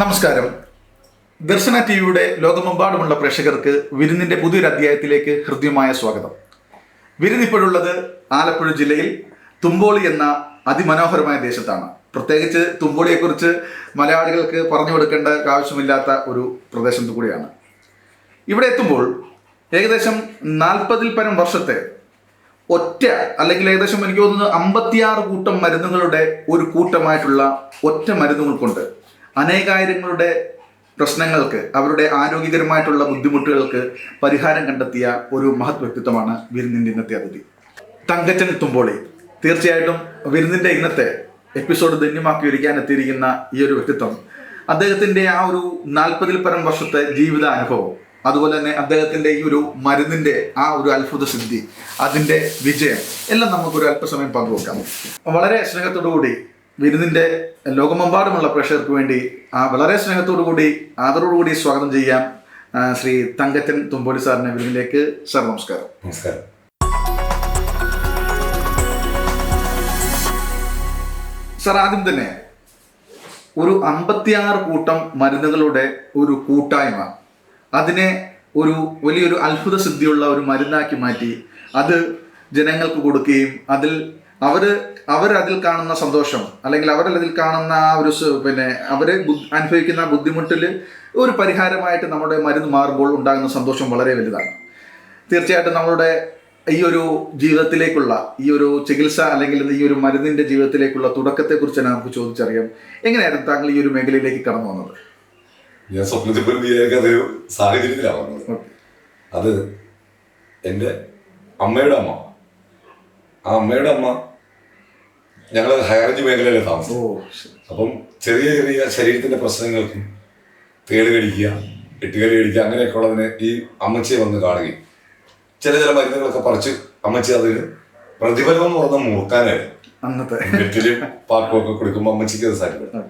നമസ്കാരം. ദർശന ടി വിയുടെ ലോകമെമ്പാടുമുള്ള പ്രേക്ഷകർക്ക് വിരുന്നിന്റെ പുതിയൊരു അധ്യായത്തിലേക്ക് ഹൃദ്യമായ സ്വാഗതം. വിരുന്നിപ്പോഴുള്ളത് ആലപ്പുഴ ജില്ലയിൽ തുമ്പോളി എന്ന അതിമനോഹരമായ ദേശത്താണ്. പ്രത്യേകിച്ച് തുമ്പോളിയെക്കുറിച്ച് മലയാളികൾക്ക് പറഞ്ഞു കൊടുക്കേണ്ട ആവശ്യമില്ലാത്ത ഒരു പ്രദേശം കൂടിയാണ്. ഇവിടെ എത്തുമ്പോൾ ഏകദേശം നാൽപ്പതിൽ പരം വർഷത്തെ ഒറ്റ അല്ലെങ്കിൽ ഏകദേശം എനിക്ക് തോന്നുന്നു അമ്പത്തിയാറ് കൂട്ടം മരുന്നുകളുടെ ഒരു കൂട്ടമായിട്ടുള്ള ഒറ്റ മരുന്നുകൾ കൊണ്ട് അനേകായിരങ്ങളുടെ പ്രശ്നങ്ങൾക്ക് അവരുടെ ആരോഗ്യകരമായിട്ടുള്ള ബുദ്ധിമുട്ടുകൾക്ക് പരിഹാരം കണ്ടെത്തിയ ഒരു മഹത് വ്യക്തിത്വമാണ് വിരുന്നിന്റെ ഇന്നത്തെ അതിഥി. തങ്കച്ചൻ തുമ്പോളി. തീർച്ചയായിട്ടും വിരുന്നിന്റെ ഇന്നത്തെ എപ്പിസോഡ് ധന്യമാക്കി ഒരുക്കാൻ എത്തിയിരിക്കുന്ന ഈ ഒരു വ്യക്തിത്വം അദ്ദേഹത്തിന്റെ ആ ഒരു നാൽപ്പതിൽ പരം വർഷത്തെ ജീവിത അനുഭവം അതുപോലെ തന്നെ അദ്ദേഹത്തിന്റെ ഈ ഒരു മരുന്നിന്റെ ആ ഒരു അത്ഭുത സിദ്ധി അതിന്റെ വിജയം എല്ലാം നമുക്കൊരു അല്പസമയം പങ്കുവെക്കാം. വളരെ സ്നേഹത്തോടു കൂടി വിരുന്നിന്റെ ലോകമെമ്പാടുമുള്ള പ്രേക്ഷകർക്ക് വേണ്ടി ആ വളരെ സ്നേഹത്തോടു കൂടി ആദരവോടുകൂടി സ്വാഗതം ചെയ്യാം ശ്രീ തങ്കച്ചൻ തുമ്പോലി സാറിനെ വിരുന്നിലേക്ക് സാർ നമസ്കാരം നമസ്കാരം. സാർ ആദ്യം തന്നെ ഒരു അമ്പത്തിയാറ് കൂട്ടം മരുന്നുകളുടെ ഒരു കൂട്ടായ്മ. അതിനെ ഒരു വലിയൊരു അത്ഭുത സിദ്ധിയുള്ള ഒരു മരുന്നാക്കി മാറ്റി അത് ജനങ്ങൾക്ക് കൊടുക്കുകയും അതിൽ അവർ അവരതിൽ കാണുന്ന സന്തോഷം അല്ലെങ്കിൽ അവരതിൽ കാണുന്ന ആ ഒരു പിന്നെ അവരെ അനുഭവിക്കുന്ന ബുദ്ധിമുട്ടിൽ ഒരു പരിഹാരമായിട്ട് നമ്മുടെ മരുന്ന് മാറുമ്പോൾ ഉണ്ടാകുന്ന സന്തോഷം വളരെ വലുതാണ്. തീർച്ചയായിട്ടും നമ്മളുടെ ഈ ഒരു ജീവിതത്തിലേക്കുള്ള ഈ ഒരു ചികിത്സ അല്ലെങ്കിൽ ഈ ഒരു മരുന്നിന്റെ ജീവിതത്തിലേക്കുള്ള തുടക്കത്തെക്കുറിച്ച് തന്നെ നമുക്ക് ചോദിച്ചറിയാം. എങ്ങനെയായിരുന്നു താങ്കൾ ഈ ഒരു മേഖലയിലേക്ക് കടന്നു വന്നത്? ഞാൻ സ്വപ്നത്തിൽ പോലും വിചാരിക്കാത്ത ഒരു സാഹചര്യത്തിലാണ് വന്നത്. അത് എന്റെ അമ്മയുടെ അമ്മ ആ അമ്മയുടെ അമ്മ ഞങ്ങൾ ഹൈറേഞ്ച് മേഖലയിലെ താമസം. അപ്പം ചെറിയ ചെറിയ ശരീരത്തിന്റെ പ്രശ്നങ്ങൾക്കും തേട് കടിക്കുക എട്ടുകടി കടിക്കുക അങ്ങനെയൊക്കെ ഉള്ളതിന് ഈ അമ്മച്ചിയെ വന്ന് കാണുകയും ചില ചില മരുന്നുകളൊക്കെ പറിച്ച് അമ്മച്ചി അതിന് പ്രതിഫലം എന്ന് പറഞ്ഞാൽ മൂർക്കാനായിട്ട് അന്നത്തെ. വെറ്റിൽ പാക്കും ഒക്കെ കൊടുക്കുമ്പോൾ അമ്മച്ചിക്ക് അത് സാധിക്കും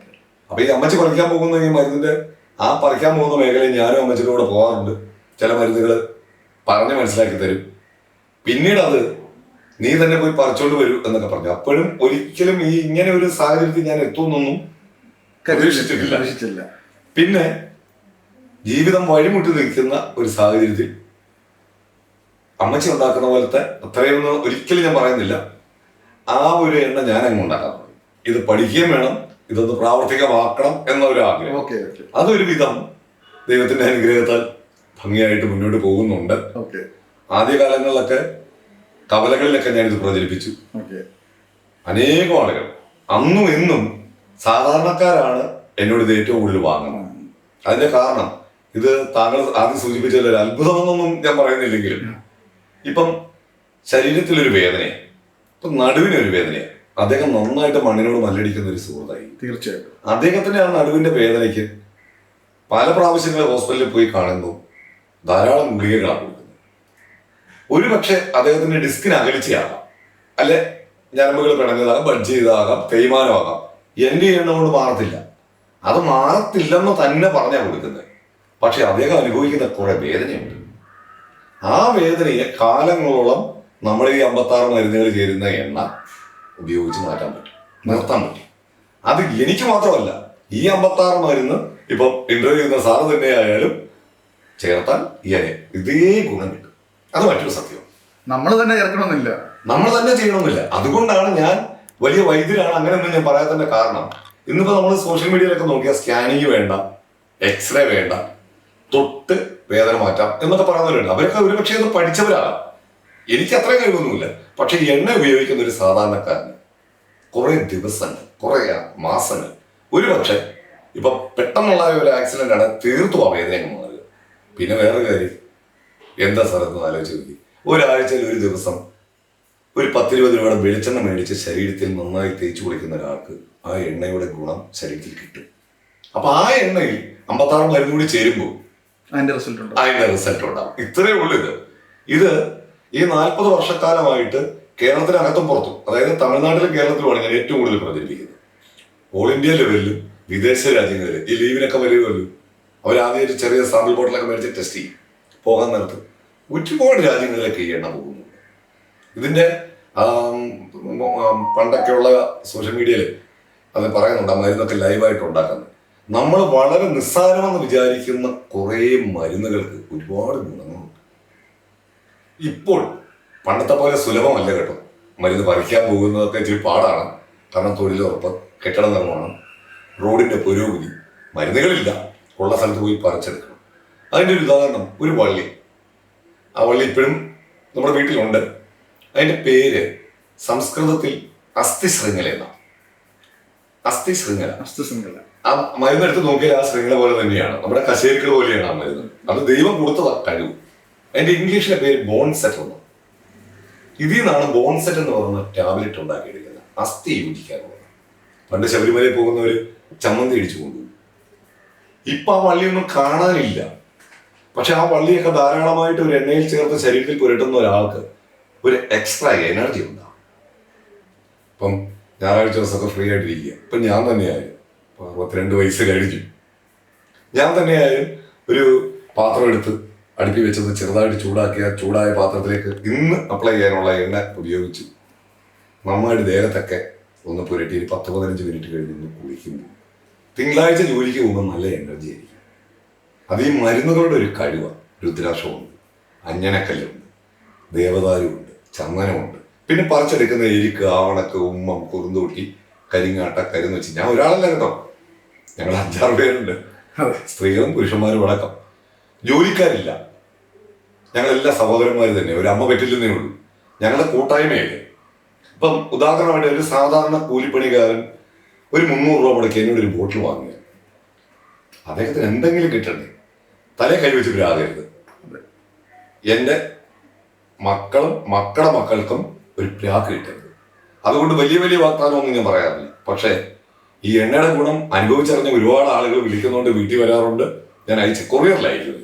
അപ്പൊ ഈ അമ്മച്ചി പറിക്കാൻ പോകുന്ന ഈ മരുന്നിന്റെ ആ പറിക്കാൻ പോകുന്ന മേഖലയിൽ ഞാനും അമ്മച്ചിയുടെ കൂടെ പോകാറുണ്ട്. ചില മരുന്നുകൾ പറഞ്ഞ് മനസ്സിലാക്കി തരും. പിന്നീട് അത് നീ തന്നെ പോയി പറിച്ചോണ്ട് വരൂ എന്നൊക്കെ പറഞ്ഞു. അപ്പോഴും ഒരിക്കലും ഈ ഇങ്ങനെ ഒരു സാഹചര്യത്തിൽ ഞാൻ എത്തുമെന്നൊന്നും പ്രതീക്ഷിച്ചിട്ടില്ല. പിന്നെ ജീവിതം വഴിമുട്ടി നിൽക്കുന്ന ഒരു സാഹചര്യത്തിൽ അമ്മച്ചി ഉണ്ടാക്കുന്ന പോലത്തെ അത്രയൊന്നും ഒരിക്കലും ഞാൻ പറയുന്നില്ല. ആ ഒരു എണ്ണ ഞാൻ അങ്ങ് ഉണ്ടാക്കാൻ തുടങ്ങി. ഇത് പഠിക്കുകയും വേണം ഇതൊന്ന് പ്രാവർത്തികമാക്കണം എന്ന ഒരു ആഗ്രഹം. അതൊരു വിധം ദൈവത്തിന്റെ അനുഗ്രഹത്താൽ ഭംഗിയായിട്ട് മുന്നോട്ട് പോകുന്നുണ്ട്. ആദ്യകാലങ്ങളിലൊക്കെ കവലകളിലൊക്കെ ഞാനിത് പ്രചരിപ്പിച്ചു. അനേകം ആളുകൾ. അന്നും ഇന്നും സാധാരണക്കാരാണ് എന്നോട് ഇത് ഏറ്റവും കൂടുതൽ വാങ്ങുന്നത്. അതിന്റെ കാരണം ഇത് താങ്കൾ ആദ്യം സൂചിപ്പിച്ച ഒരു അത്ഭുതമെന്നൊന്നും ഞാൻ പറയുന്നില്ലെങ്കിലും ഇപ്പം ശരീരത്തിലൊരു വേദനയാണ്. ഇപ്പം നടുവിനൊരു വേദനയാണ്. അദ്ദേഹം നന്നായിട്ട് മണ്ണിനോട് മല്ലടിക്കുന്ന ഒരു സുഹൃത്തായി. തീർച്ചയായിട്ടും. അദ്ദേഹത്തിന്റെ ആ നടുവിന്റെ വേദനയ്ക്ക് പല പ്രാവശ്യങ്ങൾ ഹോസ്പിറ്റലിൽ പോയി കാണുന്നു. ധാരാളം ഗുളികകളാണ് കൊടുക്കുന്നത്. ഒരു പക്ഷെ അദ്ദേഹത്തിന്റെ ഡിസ്കിന് അകലിച്ചയാകാം അല്ലെ? ഞരമ്പുകൾ പിണഞ്ഞതാകാം ബഡ്ജ് ചെയ്തതാകാം തേയ്മാനമാകാം. എന്റെ എണ്ണം കൊണ്ട് മാറത്തില്ല. അത് മാറത്തില്ലെന്ന് തന്നെ പറഞ്ഞാ കൊടുക്കുന്നത്. പക്ഷെ അദ്ദേഹം അനുഭവിക്കുന്ന കുറെ വേദനയുണ്ട്. ആ വേദനയെ കാലങ്ങളോളം നമ്മൾ ഈ അമ്പത്താറ് മരുന്നുകൾ ചേരുന്ന എണ്ണ ഉപയോഗിച്ച് മാറ്റാൻ പറ്റും. നിർത്താൻ പറ്റും. അത് എനിക്ക് മാത്രമല്ല ഈ അമ്പത്താറ് മരുന്ന് ഇപ്പം ഇന്റർവ്യൂ ചെയ്യുന്ന സാറ് തന്നെയായാലും ചേർത്താൽ ഇങ്ങനെ ഇതേ ഗുണം അത് മറ്റൊരു സത്യം. നമ്മൾ തന്നെ ചേർക്കണമെന്നില്ല. നമ്മൾ തന്നെ ചെയ്യണമെന്നില്ല. അതുകൊണ്ടാണ് ഞാൻ വലിയ വൈദ്യരാണ് അങ്ങനെയൊന്നും ഞാൻ പറയാത്തതിന്റെ കാരണം. ഇന്നിപ്പോ നമ്മൾ സോഷ്യൽ മീഡിയയിലൊക്കെ നോക്കിയാൽ സ്കാനിങ് വേണ്ട എക്സ്റേ വേണ്ട തൊട്ട് വേദന മാറ്റാം എന്നൊക്കെ പറയുന്നവരുണ്ട്. അവരൊക്കെ ഒരുപക്ഷെ ഒന്ന് പഠിച്ചവരാകാം. എനിക്ക് അത്രയും കഴിവൊന്നുമില്ല. പക്ഷെ എണ്ണ ഉപയോഗിക്കുന്ന ഒരു സാധാരണക്കാരന് കുറെ ദിവസങ്ങൾ കുറെ മാസങ്ങൾ ഒരുപക്ഷെ ഇപ്പൊ പെട്ടെന്നുള്ള ഒരു ആക്സിഡന്റ് ആണ് തീർത്തും ആ വേദന മാറുക. പിന്നെ വേറെ കാര്യം എന്താ സ്ഥലത്ത് ആലോചിച്ച് നോക്കി. ഒരാഴ്ചയിൽ ഒരു ദിവസം ഒരു പത്തിരുപത് രൂപയുടെ വെളിച്ചെണ്ണ മേടിച്ച് ശരീരത്തിൽ നന്നായി തേച്ച് കുളിക്കുന്ന ഒരാൾക്ക് ആ എണ്ണയുടെ ഗുണം ശരീരത്തിൽ കിട്ടും. അപ്പൊ ആ എണ്ണയിൽ അമ്പത്താറ് മരുന്ന് കൂടി ചേരുമ്പോൾ അതിന്റെ റിസൾട്ട് ഉണ്ടാവും അതിന്റെ റിസൾട്ട് ഉണ്ടാവും. ഇത്രയേ ഉള്ളൂ ഇത്. ഇത് ഈ നാൽപ്പത് വർഷക്കാലമായിട്ട് കേരളത്തിനകത്തും പുറത്തും അതായത് തമിഴ്നാട്ടിലും കേരളത്തിലുമാണ് ഞാൻ ഏറ്റവും കൂടുതൽ പ്രചരിപ്പിക്കുന്നത്. ഓൾ ഇന്ത്യ ലെവലിലും വിദേശ രാജ്യങ്ങളിൽ ഈ ലീവിനൊക്കെ വരുമല്ലോ അവരാദ്യം ഒരു ചെറിയ സാമ്പിൾ ബോട്ടിലൊക്കെ മേടിച്ച് ടെസ്റ്റ് ചെയ്യും. പോകാൻ നേരത്ത് ഒരുപാട് രാജ്യങ്ങളിലേക്ക് ഈ എണ്ണ ആം, ഉം, പണ്ടൊക്കെയുള്ള സോഷ്യൽ മീഡിയയിൽ അത് പറയുന്നുണ്ട് ആ മരുന്നൊക്കെ ലൈവായിട്ട് ഉണ്ടാക്കുന്നത്. നമ്മൾ വളരെ നിസ്സാരമെന്ന് വിചാരിക്കുന്ന കുറേ മരുന്നുകൾക്ക് ഒരുപാട് ഗുണങ്ങളുണ്ട്. ഇപ്പോൾ പണ്ടത്തെ പോലെ സുലഭമല്ല കേട്ടോ. മരുന്ന് പറിക്കാൻ പോകുന്നതൊക്കെ ഇച്ചിരി പാടാണ്. കാരണം തൊഴിലുറപ്പ് കെട്ടിട നിർമ്മാണം റോഡിന്റെ പുരോഗതി മരുന്നുകളില്ല. ഉള്ള സ്ഥലത്ത് പോയി പറിച്ചെടുക്കണം. അതിന്റെ ഒരു ഉദാഹരണം ഒരു വള്ളി. ആ വള്ളി ഇപ്പോഴും നമ്മുടെ വീട്ടിലുണ്ട്. അതിന്റെ പേര് സംസ്കൃതത്തിൽ അസ്ഥി ശൃംഖല എന്നാണ്. അസ്ഥി ശൃംഖല അസ്തസംഗല ആ മരുന്നെടുത്ത് നോക്കിയാൽ ആ ശൃംഖല പോലെ തന്നെയാണ്. നമ്മുടെ കശേരിക്കൾ പോലെയാണ് ആ മരുന്ന്. അത് ദൈവം കൊടുത്തതാ കഴിവ് അതിന്റെ ഇംഗ്ലീഷിലെ പേര് ബോൺ സെറ്റ് എന്ന് ഇതിൽ നിന്നാണ് ബോൺസെറ്റ് എന്ന് പറയുന്ന ടാബ്ലറ്റ് ഉണ്ടാക്കിയെടുക്കുന്നത്. അസ്ഥി യോജിക്കാറുള്ളത് പണ്ട് ശബരിമലയിൽ പോകുന്നവര് ചമ്മന്തി ഇടിച്ചു കൊണ്ടുപോകും. ഇപ്പൊ ആ വള്ളിയൊന്നും കാണാനില്ല. പക്ഷെ ആ വള്ളിയൊക്കെ ധാരാളമായിട്ട് ഒരു എണ്ണയിൽ ചേർത്ത് ശരീരത്തിൽ പുരട്ടുന്ന ഒരാൾക്ക് ഒരു എക്സ്ട്രാ എനർജി ഉണ്ടാവും. ഇപ്പം ഞായറാഴ്ച ദിവസമൊക്കെ ഫ്രീ ആയിട്ടിരിക്കുക. ഇപ്പം ഞാൻ തന്നെയായാലും അറുപത്തിരണ്ട് വയസ്സ് കഴിഞ്ഞു. ഞാൻ തന്നെയായാലും ഒരു പാത്രം എടുത്ത് അടുപ്പി വെച്ചത് ചെറുതായിട്ട് ചൂടാക്കിയ ചൂടായ പാത്രത്തിലേക്ക് ഇന്ന് അപ്ലൈ ചെയ്യാനുള്ള എണ്ണ ഉപയോഗിച്ചു നന്നായിട്ട് ദേഹത്തൊക്കെ ഒന്ന് പുരട്ടി പത്ത് പതിനഞ്ച് മിനിറ്റ് കഴിഞ്ഞ് കുളിക്കുമ്പോൾ തിങ്കളാഴ്ച ജോലിക്ക് പോകുമ്പോൾ നല്ല എനർജി ആയിരിക്കും. അത് ഈ മരുന്നുകളുടെ ഒരു കഴിവാണ് രുദ്രാക്ഷമുണ്ട് അഞ്ഞനക്കല്ലുണ്ട് ദേവദാരുണ്ട് ചന്ദനമുണ്ട്. പിന്നെ പറിച്ചെടുക്കുന്ന എരിക്ക് ആവണക്ക് ഉമ്മം കുറുന്തൂട്ടി കരിങ്ങാട്ട കരുന്ന് വെച്ച് ഞാൻ ഒരാളല്ല കേട്ടോ. ഞങ്ങൾ അഞ്ചാറ് പേരുണ്ട്. അതെ. സ്ത്രീകളും പുരുഷന്മാരും അടക്കം. ജോലിക്കാരില്ല. ഞങ്ങളെല്ലാ സഹോദരന്മാർ തന്നെ. ഒരു അമ്മ പറ്റില്ലെന്നേ ഉള്ളൂ. ഞങ്ങളുടെ കൂട്ടായ്മയല്ലേ ഇപ്പം ഉദാഹരണമായിട്ട് ഒരു സാധാരണ കൂലിപ്പണിക്കാരൻ ഒരു മുന്നൂറ് രൂപ മുടക്കി എന്നോട് ഒരു ബോട്ടിൽ വാങ്ങിയ അദ്ദേഹത്തിന് എന്തെങ്കിലും കിട്ടണ്ടേ? തലേ കൈ വെച്ച് ആകരുത് എന്റെ മക്കളും മക്കളുടെ മക്കൾക്കും ഒരു പ്രാക്ക് കിട്ടരുത് അതുകൊണ്ട് വലിയ വലിയ വാഗ്ദാനമൊന്നും ഞാൻ പറയാറില്ല. പക്ഷേ ഈ എണ്ണയുടെ ഗുണം അനുഭവിച്ചറിഞ്ഞ ഒരുപാട് ആളുകൾ വിളിക്കുന്നതുകൊണ്ട് വീട്ടിൽ വരാറുണ്ട്. ഞാൻ അയച്ച കൊറിയറിലായിരുന്നു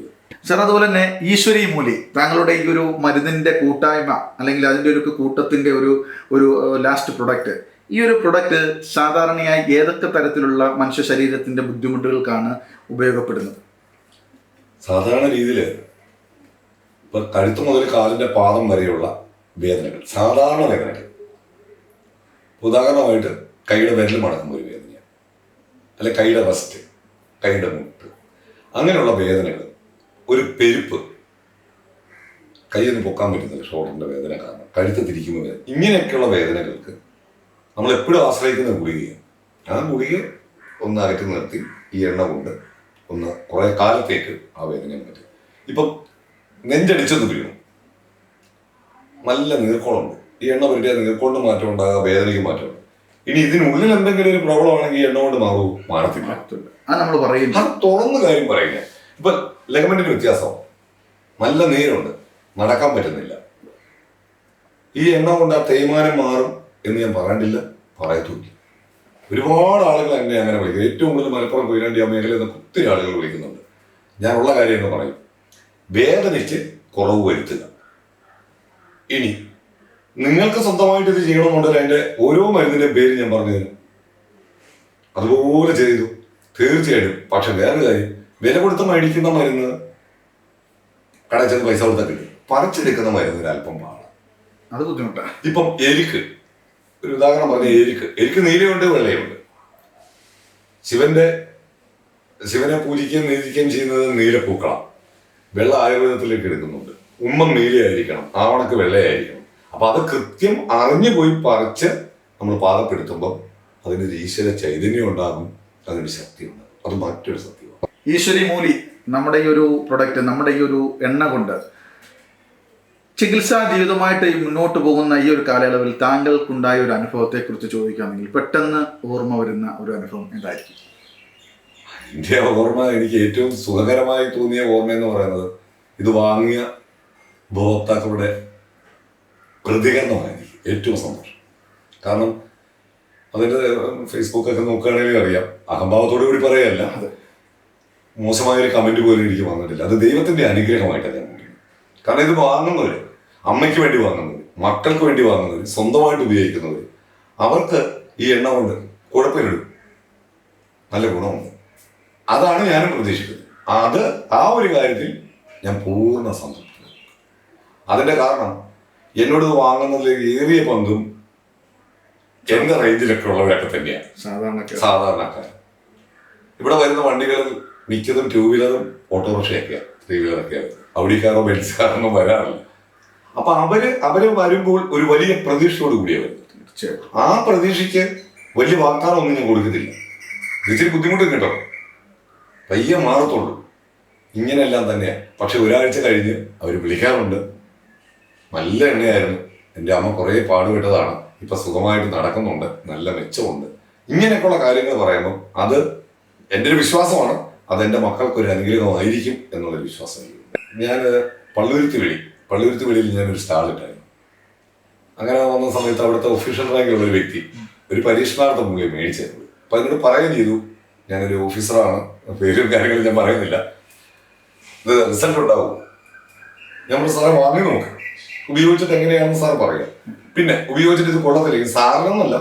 സാർ അതുപോലെ തന്നെ ഈശ്വരി മൂലി താങ്കളുടെ ഈ ഒരു മരുന്നിന്റെ കൂട്ടായ്മ അല്ലെങ്കിൽ അതിന്റെ ഒരു കൂട്ടത്തിന്റെ ഒരു ഒരു ലാസ്റ്റ് പ്രൊഡക്റ്റ് ഈ ഒരു പ്രൊഡക്റ്റ് സാധാരണയായി ഏതൊക്കെ തരത്തിലുള്ള മനുഷ്യ ശരീരത്തിന്റെ ബുദ്ധിമുട്ടുകൾക്കാണ് ഉപയോഗപ്പെടുന്നത്? സാധാരണ രീതിയിൽ ഇപ്പൊ കഴുത്ത് മുതൽ കാലിന്റെ പാദം വരെയുള്ള വേദനകൾ സാധാരണ വേദനകൾ. ഉദാഹരണമായിട്ട് കൈയുടെ വിരൽ മടക്കുമ്പോൾ ഒരു വേദനയാണ്. അല്ലെ കൈയുടെ വസ്റ്റ് കൈയുടെ മുട്ട് അങ്ങനെയുള്ള വേദനകൾ ഒരു പെരുപ്പ്. കൈയൊന്നും പൊക്കാൻ പറ്റുന്നില്ല ഷോൾഡറിന്റെ വേദന കാരണം. കഴുത്ത് തിരിക്കുമ്പോൾ വേദന. ഇങ്ങനെയൊക്കെയുള്ള വേദനകൾക്ക് നമ്മൾ എപ്പോഴും ആശ്രയിക്കുന്ന ഗുളികയാണ്. ആ ഗുളിക ഒന്ന് അകറ്റി നിർത്തി ഈ എണ്ണ കൊണ്ട് ഒന്ന് കുറെ കാലത്തേക്ക് ആ വേദന പറ്റി. ഇപ്പം നെഞ്ചടിച്ചെന്ന് വീണു. നല്ല നീർക്കോളുണ്ട്. ഈ എണ്ണ പുരട്ടിയ നീർക്കോളിന് മാറ്റം ഉണ്ടാകുക വേദനയ്ക്ക് മാറ്റമുണ്ട് ഇനി ഇതിനുള്ളിൽ എന്തെങ്കിലും ഒരു പ്രോബ്ലം ആണെങ്കിൽ ഈ എണ്ണ കൊണ്ട് മാറൂ മാറത്തില്ല. അത് നമ്മൾ അത് തുറന്ന കാര്യം പറയുക ഇപ്പൊ ലെഗമെന്റിന് വ്യത്യാസം നല്ല നീരുണ്ട്. നടക്കാൻ പറ്റുന്നില്ല. ഈ എണ്ണ കൊണ്ട് ആ തേയ്മാനം മാറും എന്ന് ഞാൻ പറയണ്ടില്ല പറയത്തുമില്ല. ഒരുപാട് ആളുകൾ എന്നെ അങ്ങനെ വിളിക്കുന്നത് ഏറ്റവും കൂടുതൽ മലപ്പുറം കൊയിലാണ്ടി ആ മേഖലയിൽ നിന്ന് ഒത്തിരി ആളുകൾ വിളിക്കുന്നുണ്ട്. ഞാനുള്ള കാര്യം എന്ന് പറയും. വേദനയ്ക്ക് കുറവ് വരുത്തുക. ഇനി നിങ്ങൾക്ക് സ്വന്തമായിട്ട് ഇത് ചെയ്യണമെന്നുണ്ടെങ്കിൽ അതിന്റെ ഓരോ മരുന്നിന്റെ പേര് ഞാൻ പറഞ്ഞു തരും. അതുപോലെ ചെയ്തു. തീർച്ചയായിട്ടും. പക്ഷെ വേറെ കാര്യം വില കൊടുത്ത് മേടിക്കുന്ന മരുന്ന് കടച്ചത് പൈസ കൊടുത്താൽ കിട്ടും. പറിച്ചെടുക്കുന്ന മരുന്നിന് അല്പം പാടാണ് അത് ബുദ്ധിമുട്ടാണ് ഇപ്പം എരിക്ക്. ഒരു ഉദാഹരണം പറഞ്ഞ എരിക്ക് എരിക്ക് നീലയുണ്ട് വെള്ളയുണ്ട്. ശിവന്റെ ശിവനെ പൂജിക്കുകയും നീതിക്കുകയും ചെയ്യുന്നത് നീലപ്പൂക്കളാണ് വെള്ള ആയുർവേദത്തിലേക്ക് എടുക്കുന്നുണ്ട്. ഉമ്മം നീലയായിരിക്കണം ആവണക്ക് വെള്ളയായിരിക്കണം. അപ്പൊ അത് കൃത്യം അറിഞ്ഞു പോയി പറിച്ച് നമ്മൾ പാകപ്പെടുത്തുമ്പോൾ അതിനൊരു ഈശ്വര ചൈതന്യം ഉണ്ടാകും അതിനൊരു ശക്തി ഉണ്ടാകും. അത് മറ്റൊരു സത്യമാണ്. ഈശ്വരി മൂലി നമ്മുടെ ഈ ഒരു പ്രൊഡക്റ്റ് നമ്മുടെ ഈ ഒരു എണ്ണ കൊണ്ട് ചികിത്സാ ജീവിതമായിട്ട് ഈ മുന്നോട്ട് പോകുന്ന ഈ ഒരു കാലയളവിൽ താങ്കൾക്കുണ്ടായ ഒരു അനുഭവത്തെ കുറിച്ച് ചോദിക്കുകയാണെങ്കിൽ പെട്ടെന്ന് ഓർമ്മ വരുന്ന ഒരു അനുഭവം എന്തായിരിക്കും? എന്റെ ഓർമ്മ എനിക്ക് ഏറ്റവും സുഖകരമായി തോന്നിയ ഓർമ്മ എന്ന് പറയുന്നത് ഇത് വാങ്ങിയ ഉപഭോക്താക്കളുടെ പ്രതികരണമാണ് എനിക്ക് ഏറ്റവും സന്തോഷം. കാരണം അതിന്റെ ഫേസ്ബുക്കൊക്കെ നോക്കുകയാണെങ്കിൽ അറിയാം. അഹംഭാവത്തോടു കൂടി പറയുകയല്ല. അതെ. മോശമായ ഒരു കമന്റ് പോലും എനിക്ക് വന്നിട്ടില്ല. അത് ദൈവത്തിന്റെ അനുഗ്രഹമായിട്ടാണ് ഞാൻ. കാരണം ഇത് വാങ്ങുന്നവര് അമ്മയ്ക്ക് വേണ്ടി വാങ്ങുന്നവര് മക്കൾക്ക് വേണ്ടി വാങ്ങുന്നവര് സ്വന്തമായിട്ട് ഉപയോഗിക്കുന്നവര് അവർക്ക് ഈ എണ്ണ കൊണ്ട് കുഴപ്പമില്ല നല്ല ഗുണമുണ്ട്. അതാണ് ഞാനും പ്രതീക്ഷിക്കുന്നത്. അത് ആ ഒരു കാര്യത്തിൽ ഞാൻ പൂർണ സംതൃപ്തി അതിന്റെ കാരണം എന്നോട് വാങ്ങുന്നതിൽ ഏറിയ പങ്കും എന്റെ റേഞ്ചിലൊക്കെ ഉള്ളവരൊക്കെ തന്നെയാണ്. സാധാരണക്കാർ. ഇവിടെ വരുന്ന വണ്ടികളിൽ മിക്കതും ടൂ വീലറും ഓട്ടോറിക്ഷയൊക്കെയാണ് ത്രീ വീലറൊക്കെയാണ് ഔഡിക്കാറോ ബെൻസ് കാറോ വരാറില്ല. അപ്പൊ അവർ അവർ വരുമ്പോൾ ഒരു വലിയ പ്രതീക്ഷയോട് വരുന്നത്. തീർച്ചയായിട്ടും. ആ പ്രതീക്ഷയ്ക്ക് വലിയ വാഗ്ദാനം ഒന്നും ഞാൻ കൊടുക്കുന്നില്ല ഇത് ഇച്ചിരി ബുദ്ധിമുട്ട് കേട്ടോ പയ്യെ മാറത്തുള്ളൂ. ഇങ്ങനെയെല്ലാം തന്നെയാണ് പക്ഷെ ഒരാഴ്ച കഴിഞ്ഞ് അവർ വിളിക്കാറുണ്ട്. നല്ല എണ്ണയായിരുന്നു. എന്റെ അമ്മ കുറേ പാടുപെട്ടതാണ്. ഇപ്പൊ സുഖമായിട്ട് നടക്കുന്നുണ്ട്. നല്ല മെച്ചമുണ്ട്. ഇങ്ങനെയൊക്കെയുള്ള കാര്യങ്ങൾ പറയുമ്പോൾ അത് എന്റെ ഒരു വിശ്വാസമാണ്. അത് എന്റെ മക്കൾക്കൊരു അനുഗ്രഹമായിരിക്കും എന്നുള്ളൊരു വിശ്വാസം. ഞാൻ പള്ളുരുത്തി വെളി പള്ളുരുത്തി വെളിയിൽ ഞാനൊരു സ്റ്റാൾ ഇട്ടായിരുന്നു അങ്ങനെ വന്ന സമയത്ത് അവിടുത്തെ ഒഫീഷ്യൽ റാങ്കിലുള്ള ഒരു വ്യക്തി ഒരു പരീക്ഷണാർത്ഥം പുള്ളി മേടിച്ചായിരുന്നു അപ്പൊ അതിനോട് പറയുകയും ചെയ്തു. ഞാനൊരു ഓഫീസറാണ് പേരും കാര്യങ്ങളും ഞാൻ പറയുന്നില്ല. ഇത് റിസൾട്ട് ഉണ്ടാവും. പറഞ്ഞു സാറെ വാങ്ങി നോക്ക്. ഉപയോഗിച്ചിട്ട് എങ്ങനെയാണെന്ന് സാർ പറയുക പിന്നെ ഉപയോഗിച്ചിട്ട് ഇത് കൊള്ളത്തില്ല. സാറിനൊന്നല്ല.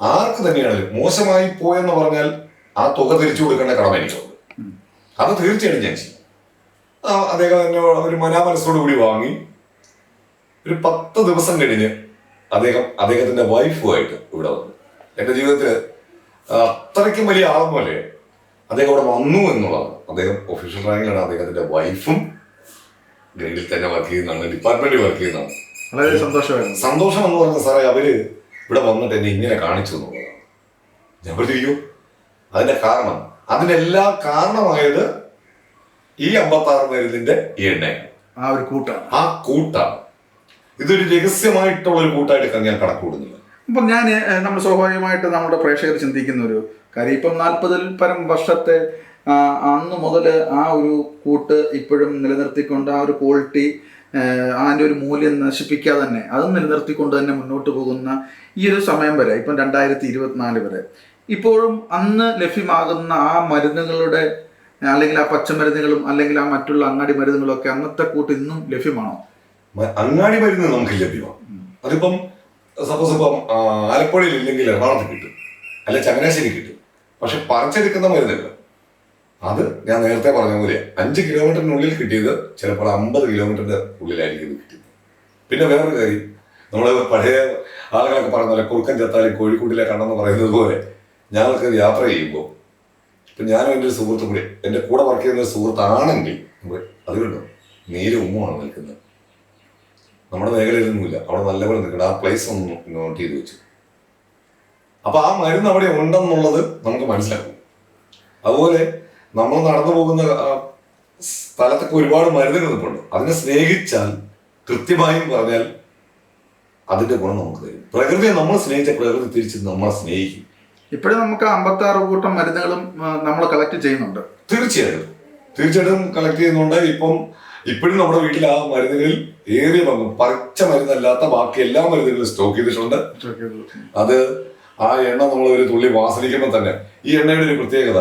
ആർക്ക് തന്നെയാണ് മോശമായി പോയെന്ന് പറഞ്ഞാൽ ആ തുക തിരിച്ചു കൊടുക്കേണ്ട കടമ എനിക്കുണ്ട്. അത് തീർച്ചയായിട്ടും ഞാൻ ചെയ്യും. അദ്ദേഹം തന്നെ ഒരു മനാമനസ്സോടു കൂടി വാങ്ങി. ഒരു പത്ത് ദിവസം കഴിഞ്ഞ് അദ്ദേഹം അദ്ദേഹത്തിന്റെ വൈഫുമായിട്ട് ഇവിടെ വന്നു. എന്റെ ജീവിതത്തിൽ അത്രയ്ക്കും വലിയ ആളും പോലെ അദ്ദേഹം അവിടെ വന്നു എന്നുള്ളതാണ്. അദ്ദേഹം ഒഫീഷ്യൽ റാങ്കിലാണ് അദ്ദേഹത്തിന്റെ വൈഫും ഗ്രേഡിൽ തന്നെ വർക്ക് ചെയ്യുന്നതാണ്. ഡിപ്പാർട്ട്മെന്റിൽ വർക്ക് ചെയ്യുന്നതാണ്. വളരെ സന്തോഷമായിരുന്നു. സന്തോഷം എന്ന് പറഞ്ഞ സാറേ അവർ ഇവിടെ വന്നിട്ട് എന്നെ ഇങ്ങനെ കാണിച്ചു എന്നുള്ളതാണ്. ഞാൻ പറഞ്ഞു അതിന്റെ കാരണം. അതിനെല്ലാം കാരണമായത് ഈ അമ്പത്തി ആറ് മരുന്നിന്റെ എണ്ണ. ആ ഒരു കൂട്ടാണ്. ആ കൂട്ടാണ്. ഇതൊരു രഹസ്യമായിട്ടുള്ള ഒരു കൂട്ടായിട്ട് ഞാൻ കണക്കൂടുന്നില്ല അപ്പൊ ഞാൻ നമ്മൾ സ്വാഭാവികമായിട്ട് നമ്മുടെ പ്രേക്ഷകർ ചിന്തിക്കുന്ന ഒരു കാര്യം. ഇപ്പം നാൽപ്പതിൽ പരം വർഷത്തെ അന്ന് മുതൽ ആ ഒരു കൂട്ട് ഇപ്പോഴും നിലനിർത്തിക്കൊണ്ട് ആ ഒരു ക്വാളിറ്റി അതിന്റെ ഒരു മൂല്യം നശിപ്പിക്കാതെ തന്നെ അതും നിലനിർത്തിക്കൊണ്ട് തന്നെ മുന്നോട്ട് പോകുന്ന ഈ ഒരു സമയം വരെ ഇപ്പം രണ്ടായിരത്തി ഇരുപത്തിനാല് വരെ. ഇപ്പോഴും അന്ന് ലഭ്യമാകുന്ന ആ മരുന്നുകളുടെ അല്ലെങ്കിൽ ആ പച്ചമരുന്നുകളും അല്ലെങ്കിൽ ആ മറ്റുള്ള അങ്ങാടി മരുന്നുകളും ഒക്കെ അന്നത്തെ കൂട്ട് ഇന്നും ലഭ്യമാണോ? അങ്ങാടി മരുന്ന് നമുക്ക് ലഭ്യമാണ്. അതിപ്പം സപ്പോസ് ഇപ്പം ആലപ്പുഴയിൽ ഇല്ലെങ്കിൽ എറണാകുളത്ത് കിട്ടും. അല്ലെ ചങ്ങനാശ്ശേരി കിട്ടും. പക്ഷെ പറിച്ചെടുക്കുന്ന മരുന്നുകൾ അത് ഞാൻ നേരത്തെ പറഞ്ഞ പോലെ അഞ്ച് കിലോമീറ്ററിനുള്ളിൽ കിട്ടിയത് ചിലപ്പോൾ അമ്പത് കിലോമീറ്ററിന്റെ ഉള്ളിലായിരിക്കും ഇത് പിന്നെ വേറൊരു കാര്യം നമ്മൾ പഴയ ആളുകളൊക്കെ പറഞ്ഞ പോലെ കുറുക്കൻ ചത്താലും കോഴിക്കോട്ടിലെ കണ്ണെന്ന് പറയുന്നത് പോലെ ഞങ്ങൾക്ക് യാത്ര ചെയ്യുമ്പോൾ ഇപ്പം ഞാനും എന്റെ ഒരു സുഹൃത്തും കൂടി എന്റെ കൂടെ വർക്ക് ചെയ്യുന്ന ഒരു സുഹൃത്താണെങ്കിൽ അത് അതുകൊണ്ടോ നേരെ ഉമ്മാണ് നിൽക്കുന്നത്. നമ്മുടെ മേഖലയിലൊന്നുമില്ല. അവിടെ നല്ലപോലെ നിൽക്കണം. ആ പ്ലേസ് ഒന്ന് നോട്ട് ചെയ്ത് വെച്ചു. അപ്പൊ ആ മരുന്ന് അവിടെ ഉണ്ടെന്നുള്ളത് നമുക്ക് മനസ്സിലാക്കും അതുപോലെ നമ്മൾ നടന്നു പോകുന്ന സ്ഥലത്തൊക്കെ ഒരുപാട് മരുന്നുകൾ നിൽപ്പുണ്ട് അതിനെ സ്നേഹിച്ചാൽ കൃത്യമായും പറഞ്ഞാൽ അതിന്റെ ഗുണം നമുക്ക് തരും. പ്രകൃതിയെ നമ്മൾ സ്നേഹിച്ച പ്രകൃതി തിരിച്ച് നമ്മളെ സ്നേഹിക്കും. ഇപ്പോഴും നമുക്ക് അമ്പത്തി ആറ് കൂട്ടം മരുന്നുകളും നമ്മൾ കളക്ട് ചെയ്യുന്നുണ്ട്. തീർച്ചയായിട്ടും. തീർച്ചയായിട്ടും കളക്ട് ചെയ്യുന്നുണ്ട്. ഇപ്പം ഇപ്പോഴും നമ്മുടെ വീട്ടിൽ ആ മരുന്നുകളിൽ ഏറിയ പങ്കും പറിച്ച മരുന്നല്ലാത്ത ബാക്കി എല്ലാ മരുന്നുകളും സ്റ്റോക്ക് ചെയ്തിട്ടുണ്ട്. അത് ആ എണ്ണ നമ്മൾ ഒരു തുള്ളി വാസനിക്കുമ്പോൾ തന്നെ ഈ എണ്ണയുടെ ഒരു പ്രത്യേകത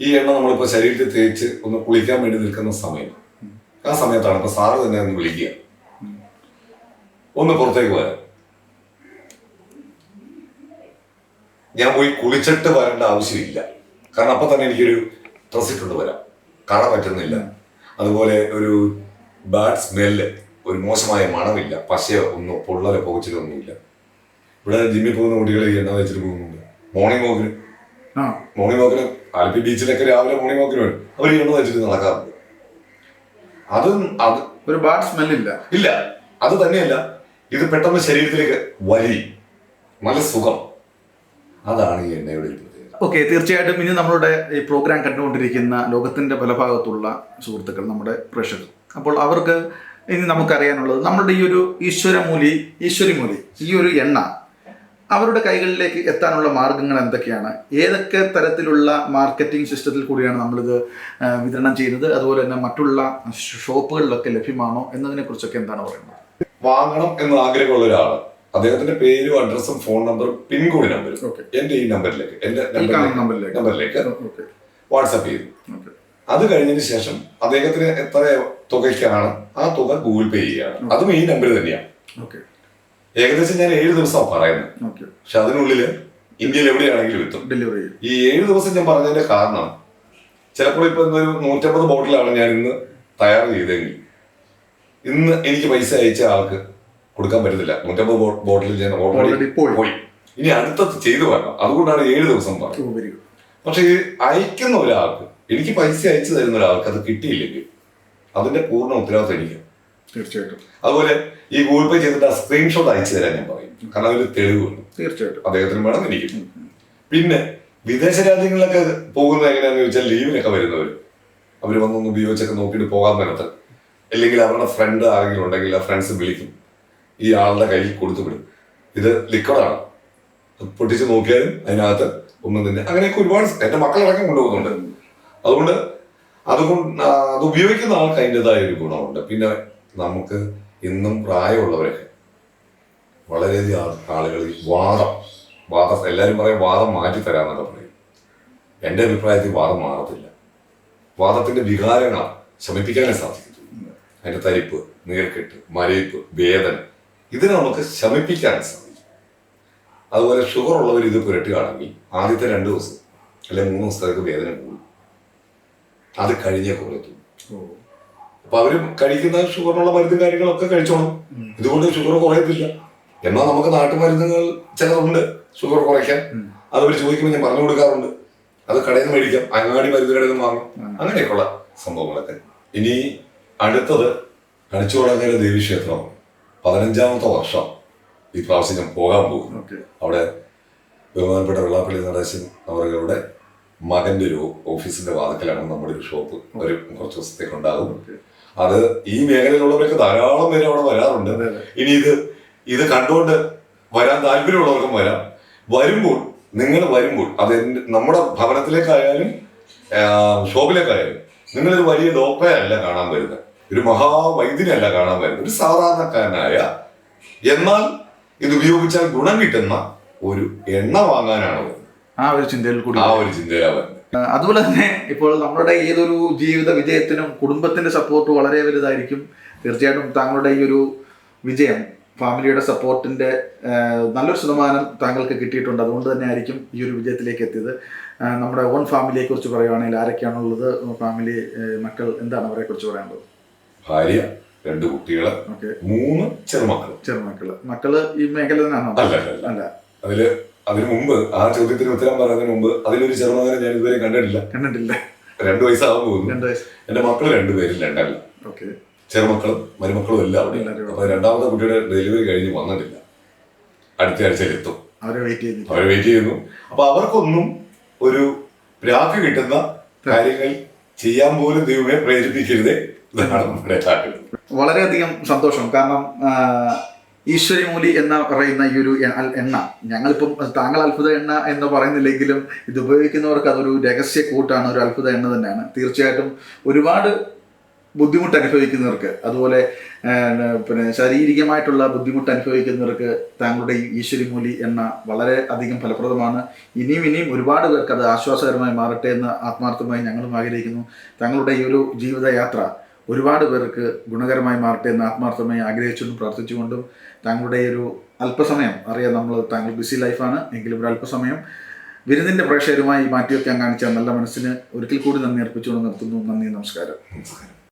ഈ എണ്ണ നമ്മളിപ്പോൾ ശരീരത്തിൽ തേച്ച് ഒന്ന് കുളിക്കാൻ വേണ്ടി നിൽക്കുന്ന സമയം. ആ സമയത്താണ് ഇപ്പൊ സാറ് തന്നെ ഒന്ന് വിളിക്കുക. ഒന്ന് പുറത്തേക്ക് വരാം ഞാൻ പോയി കുളിച്ചിട്ട് വരേണ്ട ആവശ്യമില്ല. കാരണം അപ്പൊ തന്നെ എനിക്കൊരു ഡ്രസ് ഇട്ടുകൊണ്ട് വരാം. കറ പറ്റുന്നില്ല. അതുപോലെ ഒരു ബാഡ് സ്മെല്ല് ഒരു മോശമായ മണമില്ല. പശയോ ഒന്നോ പൊള്ളലോ പുകച്ചിലോ ഒന്നുമില്ല ഇവിടെ ജിമ്മിൽ പോകുന്ന കുട്ടികൾ എണ്ണ വെച്ചിട്ട് പോകുന്നുണ്ട്. മോർണിംഗ് വാക്കിന് മോർണിംഗ് വാക്കിന് ആലപ്പി ബീച്ചിലൊക്കെ രാവിലെ മോർണിംഗ് വാക്കിന് വേണം അവർ എണ്ണ വെച്ചിട്ട് നടക്കാറുണ്ട്. അതും അത് ഒരു ബാഡ് സ്മെല്ലില്ല ഇല്ല. അത് തന്നെയല്ല. ഇത് പെട്ടെന്ന് ശരീരത്തിലേക്ക് വലി. നല്ല സുഖം. അതാണ് ഈ എണ്ണയുടെ ഒരു പ്രത്യേകത. ഓക്കെ തീർച്ചയായിട്ടും ഇനി നമ്മളുടെ ഈ പ്രോഗ്രാം കണ്ടുകൊണ്ടിരിക്കുന്ന ലോകത്തിന്റെ പല ഭാഗത്തുള്ള സുഹൃത്തുക്കൾ നമ്മുടെ പ്രേക്ഷകർ. അപ്പോൾ അവർക്ക് ഇനി നമുക്കറിയാനുള്ളത് നമ്മളുടെ ഈ ഒരു ഈശ്വരമൂലി ഈശ്വരിമൂലി ഈ ഒരു എണ്ണ അവരുടെ കൈകളിലേക്ക് എത്താനുള്ള മാർഗങ്ങൾ എന്തൊക്കെയാണ്? ഏതൊക്കെ തരത്തിലുള്ള മാർക്കറ്റിംഗ് സിസ്റ്റത്തിൽ കൂടിയാണ് നമ്മളിത് വിതരണം ചെയ്യുന്നത്? അതുപോലെ തന്നെ മറ്റുള്ള ഷോപ്പുകളിലൊക്കെ ലഭ്യമാണോ എന്നതിനെ കുറിച്ചൊക്കെ എന്താണ് പറയുന്നത്? വാങ്ങണം എന്ന് ആഗ്രഹമുള്ള ഒരാൾ. അദ്ദേഹത്തിന്റെ പേരും അഡ്രസ്സും ഫോൺ നമ്പറും പിൻകോഡ് നമ്പറും. എന്റെ ഈ നമ്പറിലേക്ക് എന്റെ നമ്പറിലേക്ക്. വാട്സാപ്പ് ചെയ്തു. അത് കഴിഞ്ഞതിന് ശേഷം അദ്ദേഹത്തിന് എത്ര തുകയ്ക്കാണ് ആ തുക ഗൂഗിൾ പേ ചെയ്യുകയാണ്. അതും ഈ നമ്പർ തന്നെയാണ്. ഏകദേശം ഞാൻ ഏഴ് ദിവസമാണ് പറയുന്നത് പക്ഷെ അതിനുള്ളിൽ ഇന്ത്യയിൽ എവിടെയാണെങ്കിലും എത്തും. ഡെലിവറി ഈ ഏഴ് ദിവസം ഞാൻ പറഞ്ഞതിന്റെ കാരണം ചിലപ്പോൾ ഇപ്പൊ ഒരു നൂറ്റമ്പത് ബോട്ടിലാണ് ഞാൻ ഇന്ന് തയ്യാർ ചെയ്തെങ്കിൽ ഇന്ന് എനിക്ക് പൈസ അയച്ച ആൾക്ക് കൊടുക്കാൻ പറ്റത്തില്ല. നൂറ്റമ്പത് ബോട്ടിൽ ഞാൻ ഓൾറെഡി പോയി. പോയി. ഇനി അടുത്തത് ചെയ്തു വരണം. അതുകൊണ്ടാണ് ഏഴ് ദിവസം പറഞ്ഞത്. പക്ഷെ അയക്കുന്ന ഒരാൾക്ക് എനിക്ക് പൈസ അയച്ചു തരുന്ന ഒരാൾക്ക് അത് കിട്ടിയില്ലെങ്കിൽ അതിന്റെ പൂർണ ഉത്തരവാദിത്വം എനിക്ക്. തീർച്ചയായിട്ടും. അതുപോലെ ഈ ഗൂഗിൾ പേ ചെയ്തിട്ട് ആ സ്ക്രീൻഷോട്ട് അയച്ചു തരാൻ ഞാൻ പറയും. കാരണം അതിൽ തെളിവുണ്ട് തീർച്ചയായിട്ടും. അദ്ദേഹത്തിന് വേണം എനിക്ക്. പിന്നെ വിദേശ രാജ്യങ്ങളിലൊക്കെ പോകുന്നത് എങ്ങനെയാന്ന് ചോദിച്ചാൽ ലീവിനൊക്കെ വരുന്നവർ അവർ വന്നൊന്ന് ഉപയോഗിച്ചൊക്കെ നോക്കിയിട്ട് പോകാൻ നേരത്ത് അല്ലെങ്കിൽ അവരുടെ ഫ്രണ്ട് ആരെങ്കിലും ഉണ്ടെങ്കിൽ ആ ഫ്രണ്ട്സ് വിളിക്കും. ഈ ആളുടെ കയ്യിൽ കൊടുത്തു വിടും. ഇത് ലിക്വിഡാണ് പൊട്ടിച്ച് നോക്കിയാലും അതിനകത്ത് ഒന്നും തന്നെ അങ്ങനെയൊക്കെ ഒരുപാട് എന്റെ മക്കളടക്കം കൊണ്ടുപോകുന്നുണ്ട്. അതുകൊണ്ട് അതുകൊണ്ട് അത് ഉപയോഗിക്കുന്ന ആൾക്ക് അതിന്റെതായ ഒരു ഗുണമുണ്ട്. പിന്നെ നമുക്ക് ഇന്നും പ്രായമുള്ളവരൊക്കെ വളരെയധികം ആളുകൾ വാദം വാദം എല്ലാവരും പറയും വാദം മാറ്റി തരാമെന്നൊക്കെ പറയും. എന്റെ അഭിപ്രായത്തിൽ വാദം മാറത്തില്ല. വാദത്തിന്റെ വികാരങ്ങളാണ് ശമിപ്പിക്കാനേ സാധിക്കത്തുള്ളൂ. അതിന്റെ തരിപ്പ് നീർക്കെട്ട് മരയിപ്പ് വേദന ഇതിനെ നമുക്ക് ശമിപ്പിക്കാൻ സാധിക്കും. അതുപോലെ ഷുഗർ ഉള്ളവർ ഇത് പുരട്ടുകയാണെങ്കിൽ ആദ്യത്തെ രണ്ട് ദിവസം അല്ലെങ്കിൽ മൂന്ന് ദിവസത്തേക്ക് വേദന കൂടും. അത് കഴിഞ്ഞേ കുറയ്ക്കും അപ്പൊ അവർ കഴിക്കുന്ന ഷുഗറിനുള്ള മരുന്നും കാര്യങ്ങളൊക്കെ കഴിച്ചോണം ഇതുകൊണ്ട് ഷുഗർ കുറയത്തില്ല. എന്നാൽ നമുക്ക് നാട്ടുമരുന്നുകൾ ചിലതുണ്ട് ഷുഗർ കുറയ്ക്കാൻ. അത് അവർ ചോദിക്കുമ്പോൾ ഞാൻ പറഞ്ഞു കൊടുക്കാറുണ്ട്. അത് കടയിൽ നിന്ന് മേടിക്കാം. അങ്ങാടി മരുന്ന് കടയിൽ നിന്ന് വാങ്ങും. അങ്ങനെയൊക്കെയുള്ള സംഭവങ്ങളൊക്കെ. ഇനി അടുത്തത് കണിച്ചുകൊടങ്ങര ദേവീക്ഷേത്രമാണ്. പതിനഞ്ചാമത്തെ വർഷം ഈ പ്രാവശ്യം ഞാൻ പോകാൻ പോകുന്നു. അവിടെ ബഹുമാനപ്പെട്ട വെള്ളാപ്പള്ളി നടേശൻ അവരുടെ മകന്റെ ഒരു ഓഫീസിന്റെ വാതിക്കലാണ് നമ്മുടെ ഒരു ഷോപ്പ്. ഒരു കുറച്ച് ദിവസത്തേക്ക് ഉണ്ടാകും. അത് ഈ മേഖലയിലുള്ളവരൊക്കെ ധാരാളം പേര് അവിടെ വരാറുണ്ട്. ഇനി ഇത് ഇത് കണ്ടുകൊണ്ട് വരാൻ താല്പര്യമുള്ളവർക്കും വരാം. വരുമ്പോൾ നിങ്ങൾ വരുമ്പോൾ അത് നമ്മുടെ ഭവനത്തിലേക്കായാലും ഷോപ്പിലേക്കായാലും നിങ്ങളൊരു വലിയ ഡോക്ടറെ അല്ല കാണാൻ വരുന്നത്. ഒരു മഹാവൈദ്യനല്ല കാണാൻ വരുന്നത്. ഒരു സാധാരണക്കാരനായ എന്നാൽ ഇത് ഉപയോഗിച്ചാൽ ഗുണം കിട്ടുന്ന ഒരു എണ്ണ വാങ്ങാനാണ് വരുന്നത്. ആ ഒരു ചിന്തയിൽ കൂടി ആ ഒരു ചിന്തയിലാണ് വരുന്നത്. അതുപോലെ തന്നെ ഇപ്പോൾ നമ്മുടെ ഏതൊരു ജീവിത വിജയത്തിനും കുടുംബത്തിന്റെ സപ്പോർട്ട് വളരെ വലുതായിരിക്കും. തീർച്ചയായിട്ടും താങ്കളുടെ ഈ ഒരു വിജയം ഫാമിലിയുടെ സപ്പോർട്ടിന്റെ നല്ലൊരു ശതമാനം താങ്കൾക്ക് കിട്ടിയിട്ടുണ്ട്. അതുകൊണ്ട് തന്നെ ആയിരിക്കും ഈ ഒരു വിജയത്തിലേക്ക് എത്തിയത്. നമ്മുടെ ഓൺ ഫാമിലിയെ കുറിച്ച് പറയുകയാണെങ്കിൽ ആരൊക്കെയാണുള്ളത്? ഫാമിലി മക്കൾ എന്താണ് അവരെ കുറിച്ച് പറയാനുള്ളത്? ഭാര്യ രണ്ട് കുട്ടികൾ മൂന്ന് ചെറുമക്കൾ ചെറുമക്കൾ മക്കൾ. ഈ മേഖല തന്നെയാണോ? അല്ല അല്ല അതിൽ അതിനു മുമ്പ് ആ ചോദ്യത്തിന് ഉത്തരം പറയുന്നതിന് മുമ്പ് അതിലൊരു ചെറുമകനെ ഞാൻ ഇതുവരെ കണ്ടിട്ടില്ല. കണ്ടിട്ടില്ല. രണ്ടു വയസ്സാകാൻ പോകുന്നു. എന്റെ മക്കൾ രണ്ടുപേരും രണ്ടല്ല ചെറുമക്കളും മരുമക്കളും എല്ലാം അവിടെ. അപ്പൊ രണ്ടാമത്തെ കുട്ടിയുടെ ഡെലിവറി കഴിഞ്ഞ് വന്നിട്ടില്ല. അടുത്ത ആഴ്ചയിൽ എത്തും അവരെ വെയിറ്റ് ചെയ്യുന്നു അവർ വെയിറ്റ് ചെയ്യുന്നു. അപ്പൊ അവർക്കൊന്നും ഒരു പ്രാക്ക് കിട്ടുന്ന കാര്യങ്ങൾ ചെയ്യാൻ പോലും ദൈവമേ പ്രേരിപ്പിക്കരുതേ. വളരെയധികം സന്തോഷം. കാരണം ഈശ്വരിമൂലി എന്ന് പറയുന്ന ഈ ഒരു എണ്ണ. ഞങ്ങളിപ്പം താങ്കൾ അത്ഭുത എണ്ണ എന്ന് പറയുന്നില്ലെങ്കിലും ഇത് ഉപയോഗിക്കുന്നവർക്ക് അതൊരു രഹസ്യ കൂട്ടാണ് ഒരു അത്ഭുത എണ്ണ തന്നെയാണ്. തീർച്ചയായിട്ടും ഒരുപാട് ബുദ്ധിമുട്ട് അനുഭവിക്കുന്നവർക്ക് അതുപോലെ പിന്നെ ശാരീരികമായിട്ടുള്ള ബുദ്ധിമുട്ട് അനുഭവിക്കുന്നവർക്ക് താങ്കളുടെ ഈശ്വരിമൂലി എണ്ണ വളരെ അധികം ഫലപ്രദമാണ്. ഇനിയും ഇനിയും ഒരുപാട് പേർക്ക് അത് ആശ്വാസകരമായി മാറട്ടെ എന്ന് ആത്മാർത്ഥമായി ഞങ്ങളും ആഗ്രഹിക്കുന്നു. താങ്കളുടെ ഈ ഒരു ജീവിതയാത്ര ഒരുപാട് പേർക്ക് ഗുണകരമായി മാറട്ടെ എന്ന് ആത്മാർത്ഥമായി ആഗ്രഹിച്ചുകൊണ്ടും പ്രാർത്ഥിച്ചുകൊണ്ടും താങ്കളുടെ ഒരു അല്പസമയം അറിയാം നമ്മൾ താങ്കൾ ബിസി ലൈഫാണ് എങ്കിലും ഒരു അല്പസമയം വിരുന്നിന്റെ പ്രേക്ഷകരുമായി മാറ്റിവെക്കാൻ കാണിച്ച നല്ല മനസ്സിന് ഒരിക്കൽ കൂടി നന്ദി അർപ്പിച്ചുകൊണ്ട് നിർത്തുന്നു. നന്ദി നമസ്കാരം. നമസ്കാരം.